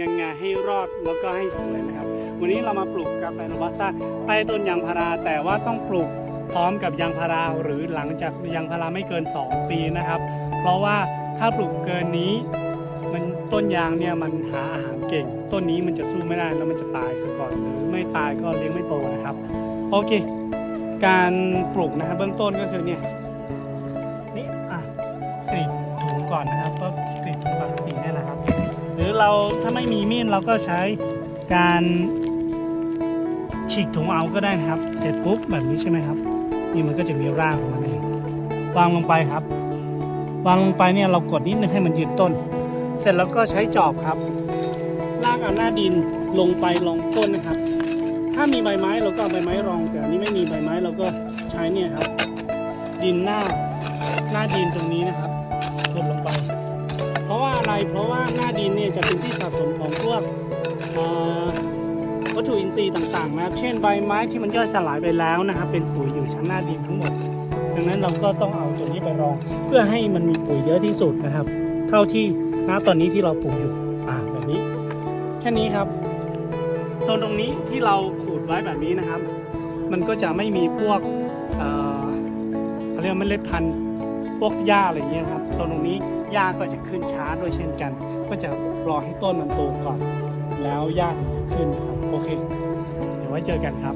ยังไงให้รอดแล้วก็ให้สวยนะครับ วันนี้เรามาปลูกกาแฟโรบัสต้าใต้ต้นยางพารา แต่ว่าต้องปลูกพร้อมกับยางพาราหรือหลังจากยางพาราไม่เกิน 2 ปีนะครับ เพราะว่าถ้าปลูกเกินนี้มันต้นยางเนี่ยมันหาอาหารเก่ง ต้นนี้มันจะสู้ไม่ได้แล้วมันจะตายซะก่อนหรือไม่ตายก็เลี้ยงไม่โตนะครับ โอเค การปลูกนะครับเบื้องต้นก็คือเนี่ยนี่อะกรีดถุงก่อนนะครับก็กรีดถุงปกติเนี่ยน หรือเราถ้าไม่มีมีดเราก็ใช้การฉีกถุงเอาก็ได้นะครับ เสร็จปุ๊บแบบนี้ใช่ไหมครับ นี่มันก็จะมีรากของมันเองวางลงไปครับ วางลงไปเนี่ยเรากดนิดนึงให้มันยืนต้น เสร็จแล้วก็ใช้จอบครับลากเอาหน้าดินลงไปรองต้นนะครับ ถ้ามีใบไม้เราก็เอาใบไม้รองแต่อันนี้ไม่มีใบไม้เราก็ใช้เนี่ยครับ ดินหน้าหน้าดินตรงนี้นะครับกดลง เพราะว่าอะไรเพราะว่าหน้าดินเนี่ยจะเป็นที่สะสมของพวกวัตถุอินทรีย์ต่างๆนะครับ เช่นใบไม้ที่มันย่อยสลายไปแล้วนะครับ เป็นปุ๋ยอยู่ชั้นหน้าดินทั้งหมด ดังนั้นเราก็ต้องเอาตัวนี้ไปรอง เพื่อให้มันมีปุ๋ยเยอะที่สุดนะครับ เท่าที่ณตอนนี้ที่เราปลูกอยู่อ่าแบบนี้ แค่นี้ครับโซนตรงนี้ที่เราขูดไว้แบบนี้นะครับ มันก็จะไม่มีพวกเอ่อเขาเรียกว่าเมล็ดพันธุ์พวกหญ้าอะไรอย่างเงี้ยครับโซนตรงนี้ หญ้าก็จะขึ้นช้าด้วยเช่นกัน ก็จะรอให้ต้นมันโตก่อน แล้วหญ้าถึงจะขึ้นครับ โอเค เดี๋ยวไว้เจอกันครับ